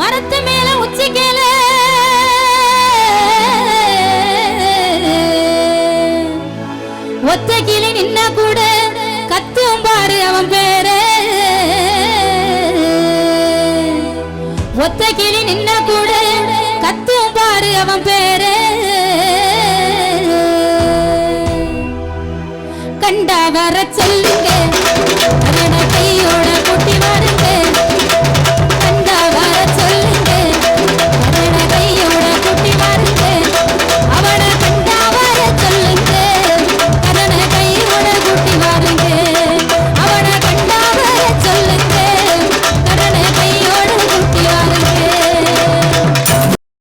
மரத்து மேல உச்சிக்கேல ஒத்த கிளி நின்னா கூட கத்தும் பாரு அவன் பேரு. ஒத்த கிளி நின்னா கூட கத்தும் பாரு அவன் பேரு. கண்டா வர சொல்லுங்க.